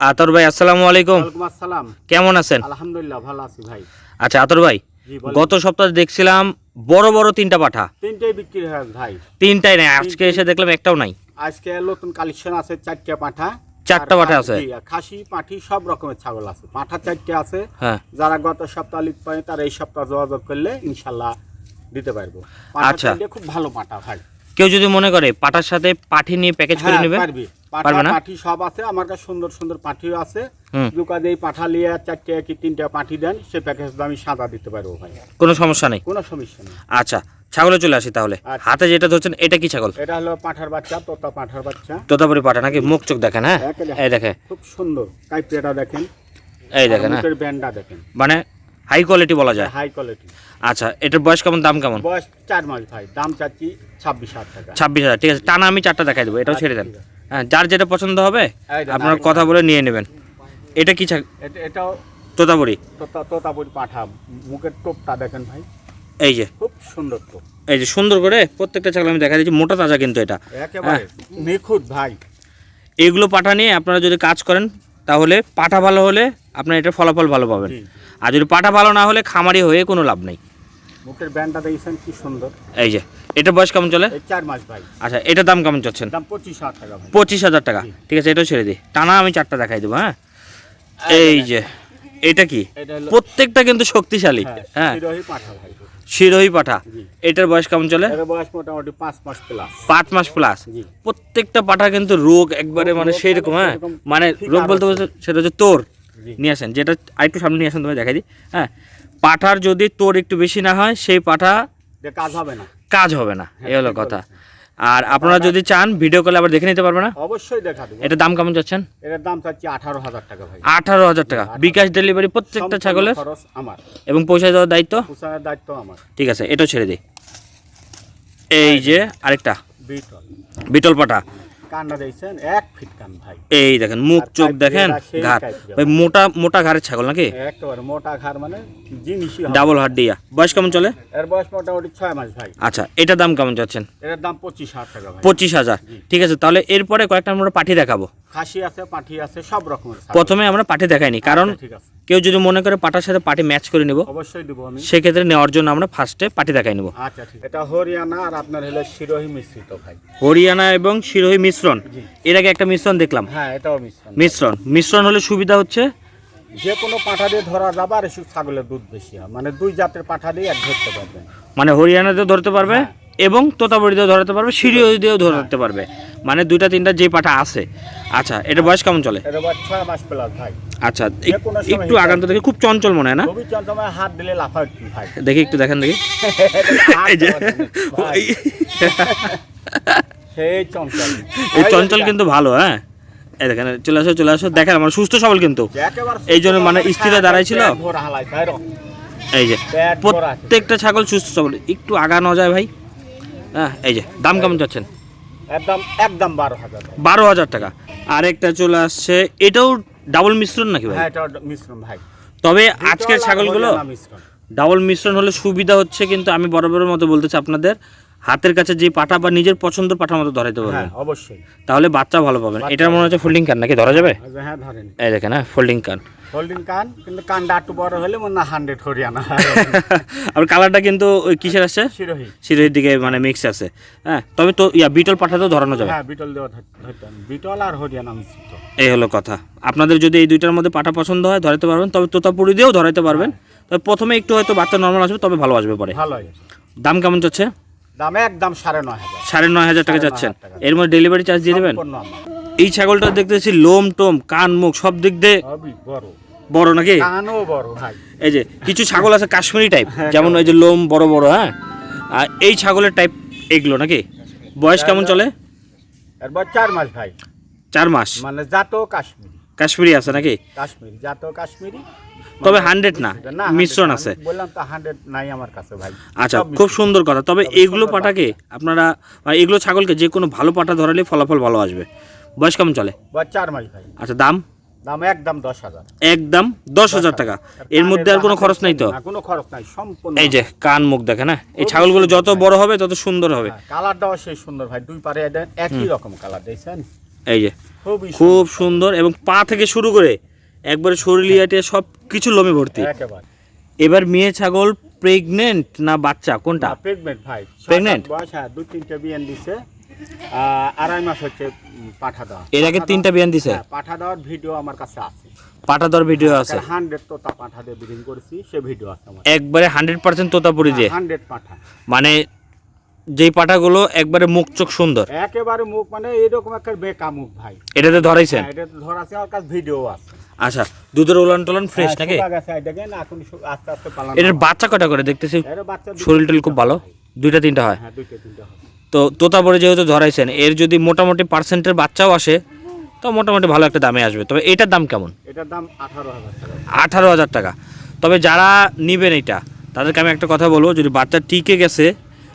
আতর ভাই আসসালামু আলাইকুম। আসসালাম। কেমন আছেন? আলহামদুলিল্লাহ ভালো আছি ভাই। আচ্ছা আতর ভাই গত সপ্তাহে দেখছিলাম বড় বড় তিনটা পাঠা। তিনটেই বিক্রি হয় ভাই। তিনটাই নাই আজকে এসে দেখলাম একটাও নাই। আজকে নতুন কালেকশন আছে চারটে পাঠা। চারটা পাঠা আছে? খাসি পাঠি সব রকমের ছাগল আছে। পাঠা চারটে আছে। হ্যাঁ। যারা গত সপ্তাহ লিখ পায় তারা এই সপ্তাহ যোগাযোগ করলে ইনশাল্লাহ দিতে পারব। আচ্ছা। খুব ভালো পাঠা ভাই। কেউ যদি মনে করে পাঠার সাথে পাঠি নিয়ে প্যাকেজ করে হ্যাঁ, নেবে? পারবি। পারবে না? পাঠি সব আছে আমার কাছে সুন্দর সুন্দর পাঠিও আছে। হুম। দিয়ে পাঠা নিয়ে চারটে কি তিনটে পাঠি দেন সে প্যাকেজ আমি সাদা দিতে পারব ভাই। কোনো সমস্যা নেই? কোনো সমস্যা নেই। আচ্ছা ছাগলে চলে আসি তাহলে। আচ্ছা। হাতে যেটা ধরছেন এটা কি ছাগল? এটা হলো পাঠার বাচ্চা তোতা পাঠার বাচ্চা। তোতাপুরি পাঠা নাকি মুখ চোখ দেখেন হ্যাঁ? এই দেখে খুব সুন্দর দেখেন। এই দেখেন হ্যাঁ। ব্যান্ডটা দেখেন। মানে হাই কোয়ালিটি বলা যায়? হাই কোয়ালিটি আচ্ছা এটার বয়স কেমন দাম কেমন? বয়স চার মাস ভাই দাম চাচ্ছি ছাব্বিশ হাজার টাকা। ছাব্বিশ হাজার ঠিক আছে টানা আমি চারটা দেখাই দেবো এটাও ছেড়ে দেন। আচ্ছা, হ্যাঁ যার যেটা পছন্দ হবে আপনার কথা বলে নিয়ে নেবেন। এটা কি এটাও তোতাপুরি? তোতা তোতাপুরি পাঠা। মুখের টোপটা দেখেন ভাই। এই যে। খুব সুন্দর টোপ। এই যে সুন্দর করে প্রত্যেকটা ছাগল আমি দেখা দিচ্ছি মোটা তাজা কিন্তু এটা। একেবারে নিখুঁত ভাই। এগুলো পাঠা নিয়ে আপনারা যদি কাজ করেন তাহলে পাঠা ভালো হলে আপনার এটা ফলাফল ভালো পাবেন। আর যদি পাঠা ভালো না হলে খামারি হয়ে কোনো লাভ নেই। মুখের ব্যান্ডটা দেখছেন? কি সুন্দর। এই যে এটা বয়স কেমন চলে? চার মাস ভাই। আচ্ছা এটার দাম কেমন চাচ্ছেন? দাম পঁচিশ হাজার টাকা পঁচিশ হাজার টাকা। ঠিক আছে এটাও ছেড়ে দিই। টানা আমি চারটা দেখাই দেবো হ্যাঁ? এই যে এটা কি? প্রত্যেকটা কিন্তু শক্তিশালী। হ্যাঁ হ্যাঁ। শিরোহী পাঠা। এটার বয়স কেমন চলে? বয়স মোটামুটি পাঁচ মাস প্লাস পাঁচ মাস প্লাস প্রত্যেকটা পাঠা কিন্তু রোগ একবারে মানে রোগ সেই মানে রকম হ্যাঁ মানে রোগ বলতে বলতে সেটা হচ্ছে তোর। নিয়ে আসেন। যেটা আরেকটু সামনে নিয়ে আসেন তোমায় দেখাই দিই হ্যাঁ? পাঠার যদি তোর একটু বেশি না হয় সেই পাঠা কাজ হবে না। কাজ হবে না। এই হলো কথা। আর আপনারা যদি চান ভিডিও কলে আবার দেখে নিতে পারবে না? অবশ্যই দেখা দেবো। এটা দাম কেমন চাচ্ছেন? এটার দাম চাচ্ছি আঠারো হাজার টাকা ভাই। আঠারো হাজার টাকা। বিকাশ ডেলিভারি প্রত্যেকটা ছাগলের? খরচ আমার। এবং পয়সা দেওয়ার দায়িত্ব? পোষানোর দায়িত্ব আমার। ঠিক আছে এটাও ছেড়ে দিই এই যে আরেকটা। বিটল। বিটল পাঠা। কান্না দিয়েছেন এক ফিট কান ভাই। এই দেখেন মুখ চোখ দেখেন ঘাড়। ভাই মোটা মোটা ঘাড়ের ছাগল নাকি? একেবারে মোটা ঘাড় মানে জিনিসই। ডাবল হাড্ডিয়া বয়স কেমন চলে? এর বয়স মোটামুটি ছয় মাস ভাই। আচ্ছা এটার দাম কেমন চাচ্ছেন? এটার দাম পঁচিশ হাজার টাকা পঁচিশ হাজার। ঠিক আছে তাহলে এরপরে কয়েকটা আমরা পাঠিয়ে দেখাবো। খাসি আছে পাঠি আছে সব রকমের প্রথমে আমরা পাঠি দেখাইনি কারণ ঠিক আছে। কেউ যদি মনে করে পাটার সাথে পাটি ম্যাচ করে নেব অবশ্যই দেবো আমি। সেক্ষেত্রে নেওয়ার জন্য আমরা ফার্স্টে পাটি দেখাই নেব। আচ্ছা ঠিক। এটা হরিয়ানা আর আপনার হলো শিরোহী মিশ্রিত ভাই। হরিয়ানা এবং শিরোহী মিশ্রণ। এর আগে একটা মিশ্রণ দেখলাম। হ্যাঁ এটাও মিশ্রণ। মিশ্রণ। মিশ্রণ হলে সুবিধা হচ্ছে? যে কোনো পাঠা দিয়ে ধরা যাবে আর ছাগলের দুধ বেশি হয়। মানে দুই জাতের পাঠা দিয়ে এক ধরতে পারবেন। মানে হরিয়ানাতেও ধরতে পারবে? হ্যাঁ। এবং তোতাবড়িতেও ধরাতে পারবে সিরিয় দিয়েও ধরাতে পারবে। মানে দুইটা তিনটা যে পাটা আছে। আচ্ছা এটা বয়স কেমন চলে? আচ্ছা একটু আগান্ত দেখে খুব চঞ্চল মনে হয় না? হাত দিলে দেখি একটু দেখেন দেখি। এই চঞ্চল। কিন্তু ভালো হ্যাঁ? এই দেখেন চলে আসো চলে আসো। দেখেন আমার সুস্থ সবল কিন্তু। এই জন্য মানে স্থিরে দাঁড়াইছিল? তাই রকম। এই যে। প্রত্যেকটা ছাগল সুস্থ সবল। একটু আগানো যায় ভাই। হ্যাঁ এই যে দাম কেমন যাচ্ছেন একদম একদম বারো হাজার। বারো হাজার টাকা। আরেকটা চলে আসছে এটাও ডাবল মিশ্রণ নাকি ভাই? হ্যাঁ এটা মিশ্রণ ভাই। তবে আজকের ছাগলগুলো ডাবল মিশ্রণ। হলে সুবিধা হচ্ছে কিন্তু আমি বরাবরের মতো বলতেছি আপনাদের হাতের কাছে যে পাঠা বা নিজের পছন্দ পাঠার মতো ধরাইতে হ্যাঁ পারবেন অবশ্যই। তাহলে বাচ্চা ভালো পাবেন। এটার মনে হচ্ছে ফোল্ডিং কান নাকি? ধরা যাবে? হ্যাঁ ধরেন। এই দেখেন হ্যাঁ ফোল্ডিং কান হোল্ডিং কান কিন্তু কানটা একটু বড় হলে মনে না হান্ড্রেড হরিয়ানা। আর কালারটা কিন্তু ওই কিসের আছে? শিরোহী। সিরের দিকে মানে মিক্স আছে। হ্যাঁ তবে তো ইয়া বিটল পাঠাতেও ধরানো যাবে। হ্যাঁ বিটল দেওয়া বিটল আর হরিয়ানা মিশ্রিত। এই হলো কথা। আপনাদের যদি এই দুইটার মধ্যে পাঠা পছন্দ হয় ধরাতে পারবেন। তবে তোতাপুরি দিয়েও ধরাতে পারবেন। তবে প্রথমে একটু হয়তো বাচ্চা নর্মাল আসবে তবে ভালো আসবে পরে। ভালো দাম কেমন যাচ্ছে? দাম একদম সাড়ে নয় হাজার। সাড়ে নয় হাজার টাকা টাকা। এর মধ্যে ডেলিভারি চার্জ দিয়ে দেবেন। এই ছাগলটা দেখতেছি লোম টোম কান মুখ সব দিক দিয়ে বড়। বড় নাকি? কানও বড় ভাই। এই যে কিছু ছাগল আছে কাশ্মীরি টাইপ হ্যাঁ, যেমন ওই যে লোম বড় বড় হ্যাঁ? আর এই ছাগলের টাইপ এগুলো নাকি? বয়স কেমন চলে? এরপর চার মাস ভাই। চার মাস। মানে জাত কাশ্মীরি। কাশ্মীরি আছে নাকি? কাশ্মীরি জাত কাশ্মীরি। তবে হান্ড্রেড না না মিশ্রণ আছে। বললাম তো হান্ড্রেড নাই আমার কাছে ভাই। আচ্ছা খুব সুন্দর কথা। তবে এগুলো পাটাকে আপনারা বা এগুলো ছাগলকে যে কোনো ভালো পাটা ধরালে ফলাফল ভালো আসবে। বয়স কেমন চলে? চার মাস ভাই। আচ্ছা দাম? দাম একদম দশ হাজার। একদম দশ হাজার টাকা। এর মধ্যে আর কোনো খরচ নাই তো? কোনো খরচ নাই সম্পূর্ণ। এই যে কান মুখ দেখে না এই ছাগলগুলো যত বড় হবে তত সুন্দর হবে। হ্যাঁ, কালারটাও সেই সুন্দর ভাই দুই পারে একই রকম কালার দেখছেন? এই যে খুব সুন্দর। এবং পা থেকে শুরু করে একবারে শরীরিয়াটে সব কিছু লোমে ভর্তি। একেবারে। এবার মেয়ে ছাগল প্রেগনেন্ট না বাচ্চা কোনটা? প্রেগনেন্ট ভাই? সাত বয়স হ্যাঁ দু তিনটে বিয়ান দিছে। আড়াই মাস হচ্ছে পাঠা দেওয়া। এর আগে তিনটা বিয়ান দিছে? হ্যাঁ, পাঠা দেওয়ার ভিডিও আমার কাছে আছে। পাটা দর ভিডিও আছে? হান্ড্রেড তোতা পাঠা দিয়ে ব্রিডিং করেছি সে ভিডিও আছে আমার একবারে হান্ড্রেড পার্সেন্ট তোতাপুরি দিয়ে? হান্ড্রেড পাঠা। মানে যেই পাটাগুলো একবারে মুখ চোখ সুন্দর? একেবারে মুখ মানে এরকম একটা বেকা মুখ ভাই। এটাতে ধরাইছেন? হ্যাঁ, এটা তো ধর আমার কাছে ভিডিও আছে। আচ্ছা দুধের উলান টলান ফ্রেশ হ্যাঁ, নাকি? শুকা গেছে এই দেখেন এখন আস্তে আস্তে পালানো এটার বাচ্চা কটা করে? দেখতেছি শরীর টরীর খুব ভালো? দুইটা তিনটা হয়? হ্যাঁ দুইটা তিনটা হয়। তো তোতা তোতাপুরি যেহেতু ধরাইছেন এর যদি মোটামুটি পার্সেন্টের বাচ্চাও আসে তো মোটামুটি ভালো একটা দামে আসবে। তবে এটার দাম কেমন? এটার দাম আঠারো হাজার টাকা। আঠারো হাজার টাকা। তবে যারা নিবেন এটা তাদেরকে আমি একটা কথা বলব যদি বাচ্চা টিকে গেছে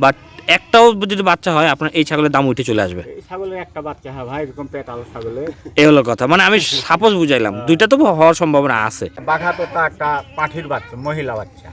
বা একটাও যদি বাচ্চা হয় আপনার এই ছাগলের দাম উঠে চলে আসবে। ছাগলের একটা বাচ্চা হ্যাঁ ভাই এরকম পেটাল ছাগলের এই হলো কথা। মানে আমি সাপোজ বুঝাইলাম দুইটা তো হওয়ার সম্ভাবনা আছে। বাঘা তো একটা পাঠির বাচ্চা মহিলা বাচ্চা।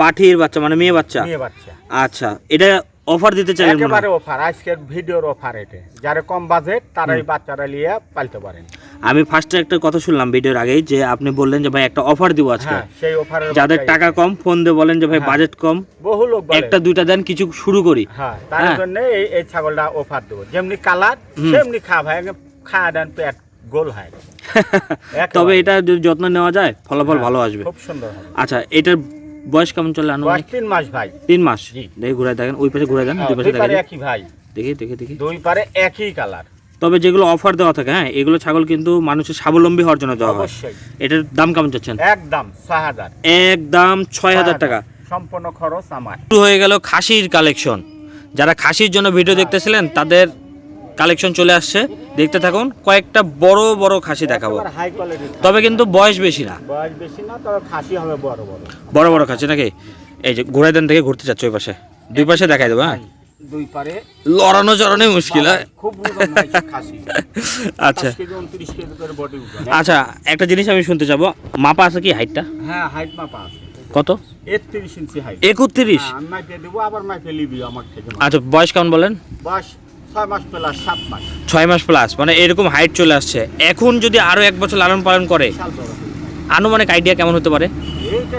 পাঠির বাচ্চা মানে মেয়ে বাচ্চা? মেয়ে বাচ্চা। আচ্ছা এটা অফার দিতে হয়। একেবারে অফার আজকের ভিডিওর অফার এটা। যারা কম বাজেট তারা এই বাচ্চারা নিয়ে পালতে পারেন। আমি ফার্স্টে একটা কথা শুনলাম ভিডিওর আগেই যে আপনি বললেন যে ভাই একটা অফার দিব আজকে। হ্যাঁ সেই অফারের যাদের টাকা কম ফোন দিয়ে বলেন যে ভাই হ্যাঁ। বাজেট কম বহু লোক একটা দুইটা দেন কিছু শুরু করি। হ্যাঁ তার হ্যাঁ। জন্য এই এই ছাগলটা অফার দেবো। যেমনি কালার। সেমনি খা ভাই খাওয়া দেন পেট গোল হয়। তবে এটা যদি যত্ন নেওয়া যায় ফলাফল হ্যাঁ, ভালো আসবে। খুব সুন্দর হবে। আচ্ছা এটার বয়স কেমন চলে আনুমানিক? তিন মাস ভাই। তিন মাস। দেখি ঘুরাই দেখেন ওই পাশে ঘুরাই দেন দুই পাশে দুই দেখা পারে যায় একই ভাই। দেখি দেখি দেখি। দুই পারে একই কালার। তবে যেগুলো অফার দেওয়া থাকে হ্যাঁ এগুলো ছাগল কিন্তু মানুষের স্বাবলম্বী হওয়ার জন্য দেওয়া হয়। এটার দাম কেমন চাচ্ছেন? একদম ছয় হাজার। একদম ছয় হাজার টাকা। সম্পূর্ণ খরচ আমার। শুরু হয়ে গেল খাসির কালেকশন যারা খাসির জন্য ভিডিও দেখতেছিলেন তাদের কালেকশন চলে আসছে। দেখতে থাকুন কয়েকটা বড় বড় খাসি দেখাবো। তবে কিন্তু বয়স বেশি না। বয়স বেশি না তবে খাসি হবে বড় বড়। বড় বড় খাসি নাকি? এই যে ঘোড়াই দেন থেকে ঘুরতে চাচ্ছে ওই পাশে। দুই পাশে দেখাই দেবো হ্যাঁ? দুই পারে। লড়ানো চড়ানোই মুশকিল হ্যাঁ? খুব খাসি। আচ্ছা। 28 কেজি 29 কেজি করে বডি ওজন আচ্ছা একটা জিনিস আমি শুনতে চাবো। মাপা আছে কি হাইটটা হ্যাঁ হাইট মাপা আছে। কত? 31 ইঞ্চি হাইট একত্রিশ? হ্যাঁ, আমি দেবো আবার মাইপে লিবি আমার থেকে। আচ্ছা বয়স কেমন বলেন? বয়স ছয় মাস প্লাস সাত মাস। ছয় মাস প্লাস মানে এরকম হাইট চলে আসছে। এখন যদি আরও এক বছর লালন পালন করে আনুমানিক আইডিয়া কেমন হতে পারে? এইটা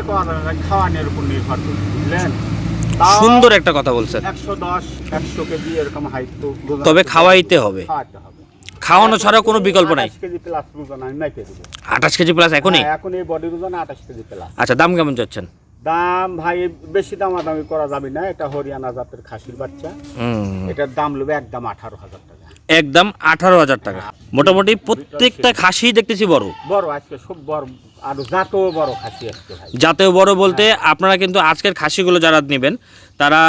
খাওয়ানোর উপর নির্ভর করে বুঝলেন? সুন্দর একটা কথা বলছেন। একশো দশ একশো কেজি এরকম হাইট তো তবে খাওয়াইতে হবে। খাওয়ানো ছাড়া কোনো বিকল্প নাই। 28 কেজি প্লাস ওজন আমি মাইপে দেবো আঠাশ কেজি প্লাস এখনই? হ্যাঁ, এখন এই বডির ওজন আঠাশ কেজি প্লাস আচ্ছা দাম কেমন যাচ্ছেন দাম ভাই বেশি দামাদামি করা যাবে না। এটা হরিয়ানা জাতের খাসির বাচ্চা। এটার দাম নেবে একদম আঠারো হাজার টাকা। একদম আঠারো হাজার টাকা। মোটামুটি প্রত্যেকটা খাসি দেখতেছি বড়। বড় আজকে সব বড় আর জাতও বড় খাসি আজকে ভাই। যাতেও বড় বলতে আপনারা কিন্তু আজকের খাসিগুলো যারা নেবেন তারা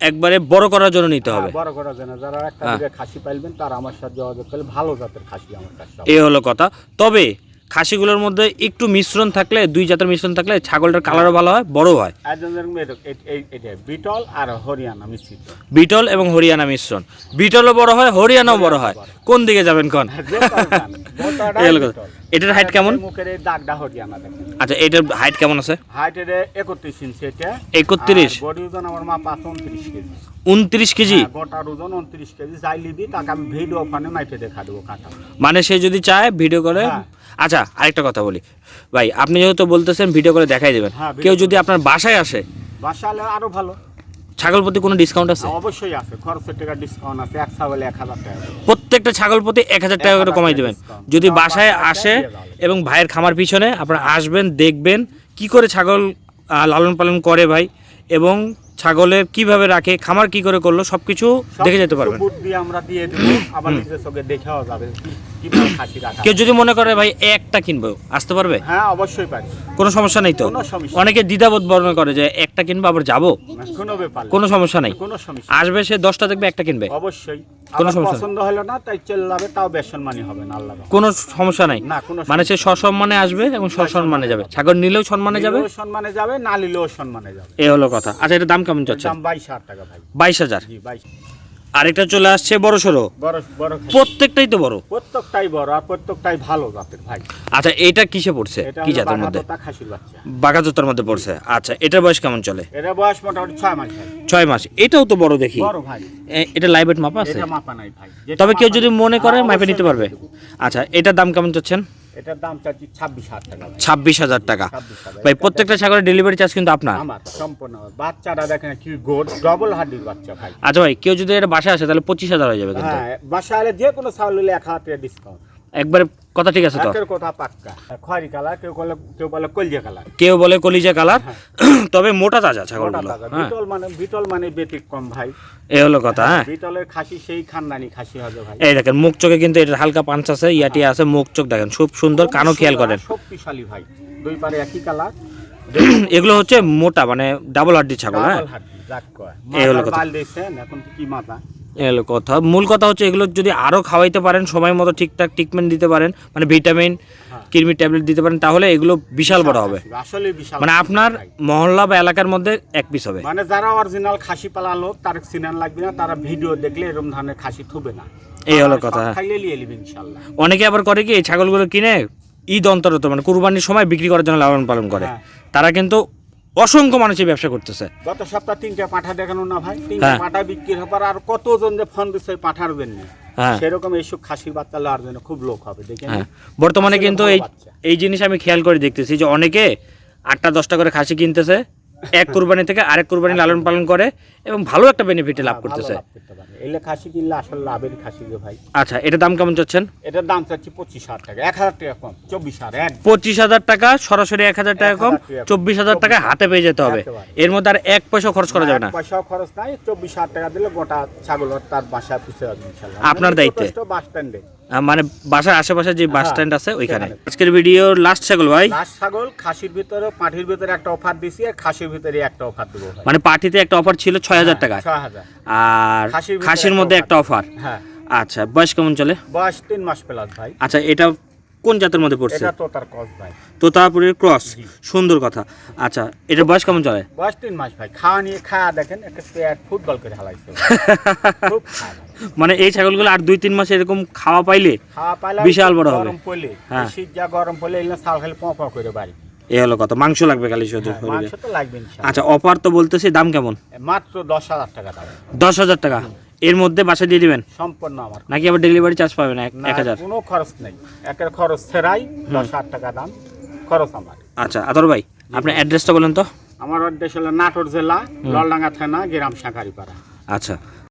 একবারে বড় করার জন্য নিতে হবে। হ্যাঁ, বড় করা যায় না যারা একটা হ্যাঁ। খাসি পাইবেন তারা আমার সাথে যোগাযোগ করলে ভালো জাতের খাসি আমার কাছে। এই হলো কথা। তবে খাসিগুলোর মধ্যে একটু মিশ্রণ থাকলে দুই জাতের মিশ্রণ থাকলে ছাগলটার কালারও ভালো হয় বড় হয়। বিটল আর হরিয়ানা মিশ্রিত। বিটল এবং হরিয়ানা মিশ্রণ। বিটলও বড় হয় হরিয়ানাও বড় হয়। কোন দিকে যাবেন কোন? যে পারবেন, মোটাটাই এই হলো কথা। বিটল। এটার আর কেমন? আচ্ছা এটার হাইট কেমন আছে? হাইটের একত্রিশ ইঞ্চি এটা। একত্রিশ। বডি ওজন আমার উনত্রিশ কেজি। উনত্রিশ কেজি? হ্যাঁ, গোটার ওজন উনত্রিশ কেজি। যাই তাকে আমি ভিডিও ওখানে দেখা দেবো কাঁটা মানে সে যদি চায় ভিডিও করে হ্যাঁ। আচ্ছা আরেকটা কথা বলি। ভাই আপনি যেহেতু বলতেছেন ভিডিও করে দেখাই দেবেন হ্যাঁ, কেউ যদি আপনার বাসায় আসে বাসালে আরও ভালো। ছাগল প্রতি কোনো ডিসকাউন্ট আছে? অবশ্যই আছে খরচের টাকা ডিসকাউন্ট আছে এক ছাগলে এক হাজার টাকা প্রত্যেকটা ছাগল প্রতি এক হাজার টাকা করে কমাই দেবেন। যদি বাসায় বাসায় আসে এবং ভাইয়ের খামার পিছনে আপনারা আসবেন দেখবেন কি করে ছাগল লালন পালন করে ভাই এবং ছাগলের কীভাবে রাখে খামার কি করে করল সবকিছু সব দেখে যেতে কিছু পারবেন আমরা দিয়ে আবার দেখাও যাবে কি- কীভাবে খাসি রাখা কেউ যদি মনে করে ভাই একটা কিনবো আসতে পারবে? হ্যাঁ অবশ্যই পারি। কোনো সমস্যা নেই তো? অনেকে দ্বিধাবোধ বর্ণনা করে যে একটা কিনবো আবার যাব? কোনো ব্যাপার কোনো সমস্যা নেই। কোনো সমস্যা আসবে সে দশটা দেখবে একটা কিনবে। অবশ্যই। কোনো সমস্যা। পছন্দ হলো না তাই চলে যাবে তাও বেসম্মানি হবে না আল্লাহ কোনো সমস্যা নাই। মানে সে সসম্মানে আসবে এবং সসম্মানে যাবে। ছাগল নিলেও সম্মানে যাবে। সম্মানে যাবে না নিলেও সম্মানে যাবে। এই হলো কথা। আচ্ছা এটা দাম কেমন যাচ্ছে? দাম বাইশ হাজার টাকা ভাই। বাইশ হাজার? জি বাইশ। আরেকটা চলে আসছে বড় সড়ো। বড় বড় প্রত্যেকটাই তো বড়? প্রত্যেকটাই বড় আর প্রত্যেকটাই ভালো জাতের ভাই। আচ্ছা এটা কিসে পড়ছে? কি জাতের মধ্যে? বাচ্চা। বাঘাজোতার মধ্যে পড়ছে। আচ্ছা এটার বয়স কেমন চলে? এটা বয়স মোটামুটি ছয় মাস ছয় মাস। এটাও তো বড় দেখি। বড় ভাই। এটা লাইভ ওয়েট মাপা আছে? এটা মাপা নাই ভাই। তবে কেউ যদি মনে করে হ্যাঁ, মাপে নিতে পারবে। আচ্ছা এটার দাম কেমন চাচ্ছেন? এটার দাম চাচ্ছি ছাব্বিশ হাজার টাকা ছাব্বিশ হাজার টাকা। ভাই প্রত্যেকটা ছাগলের ডেলিভারি চার্জ কিন্তু আপনার। আমার সম্পূর্ণ। বাচ্চাটা দেখেন কি গোড ডবল হাড্ডির বাচ্চা ভাই। আচ্ছা ভাই কেউ যদি এটা বাসায় আসে তাহলে পঁচিশ হাজার হয়ে যাবে হ্যাঁ বাসা হলে যে কোনো ছাগল নিলে এক হাজার ডিসকাউন্ট একবারে কথা ঠিক আছে তো? কথা পাক্কা। খয়রি কালার কেউ বলে কেউ বলে কলজে কালার। কেউ বলে কলিজা কালার তবে মোটা তাজা ছাগলগুলো হ্যাঁ। বিটল মানে বিটল মানে ব্যতিক্রম ভাই। এই হলো কথা হ্যাঁ। বিটলের খাসি সেই খানদানি খাসি হবে ভাই। এই দেখেন মুখ চোখে কিন্তু এটা হালকা পাঞ্চ আছে ইয়াটি আছে মুখ চোখ দেখেন খুব সুন্দর কানও খেয়াল করেন। শক্তিশালী ভাই। দুই পারে একই কালার। এগুলো হচ্ছে মোটা মানে ডাবল হাড্ডি ছাগল হ্যাঁ। এই হলো কথা। এখন কি মাথা? এই হলো কথা। মূল কথা হচ্ছে এগুলো যদি আরও খাওয়াইতে পারেন সময় মতো ঠিকঠাক ট্রিটমেন্ট দিতে পারেন মানে ভিটামিন। কৃমি ট্যাবলেট দিতে পারেন তাহলে এগুলো বিশাল বড় হবে। আসলে মানে আপনার মহল্লা বা এলাকার মধ্যে এক পিস হবে। মানে যারা অরিজিনাল খাসি পালা লোক তার সিনান লাগবে না তারা ভিডিও দেখলে এরকম ধরনের খাসি থুবে না। এই হলো কথা। অনেকে আবার করে কি এই ছাগলগুলো কিনে ঈদ অন্তরত মানে কুরবানির সময় বিক্রি করার জন্য লালন পালন করে। হ্যাঁ। তারা কিন্তু অসংখ্য মানুষের ব্যবসা করতেছে। গত সপ্তাহ তিনটা পাঠা দেখানো না ভাই? তিনটা হ্যাঁ। পাঠা বিক্রি হবার আর কতজন যে ফোন দিচ্ছে পাঠার জন্য সেরকম সেরকম এইসব খাসির বাচ্চা লওয়ার জন্য খুব লোক হবে দেখে হ্যাঁ। বর্তমানে কিন্তু এই এই জিনিস আমি খেয়াল করে দেখতেছি যে অনেকে আটটা দশটা করে খাসি কিনতেছে এক কুরবানি থেকে আরেক কুরবানি লালন পালন করে এবং ভালো একটা বেনিফিট লাভ করতেছে। লাভ করতে পারে। এলে খাসি কিনলে আসলে লাভের খাসি রে ভাই। আচ্ছা এটার দাম কেমন চাচ্ছেন? এটার দাম চাচ্ছি পঁচিশ হাজার টাকা এক হাজার টাকা কম চব্বিশ হাজার পঁচিশ হাজার টাকা সরাসরি এক হাজার টাকা কম 1,000 টাকা কম। চব্বিশ হাজার টাকা হাতে পেয়ে যেতে হবে। এর মধ্যে আর এক পয়সা খরচ করা যাবে না। এক পয়সাও খরচ নাই চব্বিশ হাজার টাকা দিলে গোটা ছাগল তার বাসায় পুষে যাবে আপনার দায়িত্বে। বাস স্ট্যান্ডে মানে বাসার আশেপাশে যে বাস স্ট্যান্ড আছে ওইখানে। আজকের ভিডিও লাস্ট ছাগল ভাই। লাস্ট ছাগল খাসির ভিতরে পাঠির ভিতরে একটা অফার দিছি আর খাসির ভিতরে একটা অফার দেবো মানে পাঠিতে একটা অফার ছিল ছয় হাজার টাকা আর খাসির খাসির মধ্যে একটা অফার হ্যাঁ। আচ্ছা বয়স কেমন চলে? বয়স তিন মাস প্লাস ভাই। আচ্ছা এটা কোন জাতের মধ্যে পড়ছে? এটা ভাই। তোতাপুরের ক্রস সুন্দর কথা। আচ্ছা এটা বয়স কেমন চলে? বয়স তিন মাস ভাই। খাওয়া নিয়ে খাওয়া দেখেন একটা পেট ফুটবল করে হালাইছে। মানে এই ছাগলগুলো আর দুই তিন মাস এরকম খাওয়া পাইলে খাওয়া পাইলে বিশাল বড় হবে। গরম পড়লে হ্যাঁ। শীত যা গরম পড়লে এগুলো চাল খালি পঁ পঁ করে বাড়ি। এ হলো কথা। মাংস লাগবে খালি শুধু হ্যাঁ, মাংস তো লাগবে। আচ্ছা অফার তো বলতেছি দাম কেমন? মাত্র দশ হাজার টাকা দাম। দশ হাজার টাকা। এর মধ্যে বাসা দিয়ে দিবেন? সম্পূর্ণ আমার। নাকি আবার ডেলিভারি চার্জ পাবেন এক না, এক হাজার? কোনো খরচ নেই। একের খরচ সেরাই দশ হাজার টাকা দাম খরচ আমার। আচ্ছা আদর ভাই আপনার অ্যাড্রেসটা বলেন তো। আমার অ্যাড্রেস হলো নাটোর জেলা ললডাঙ্গা থানা গ্রাম সাঁকারিপাড়া আচ্ছা।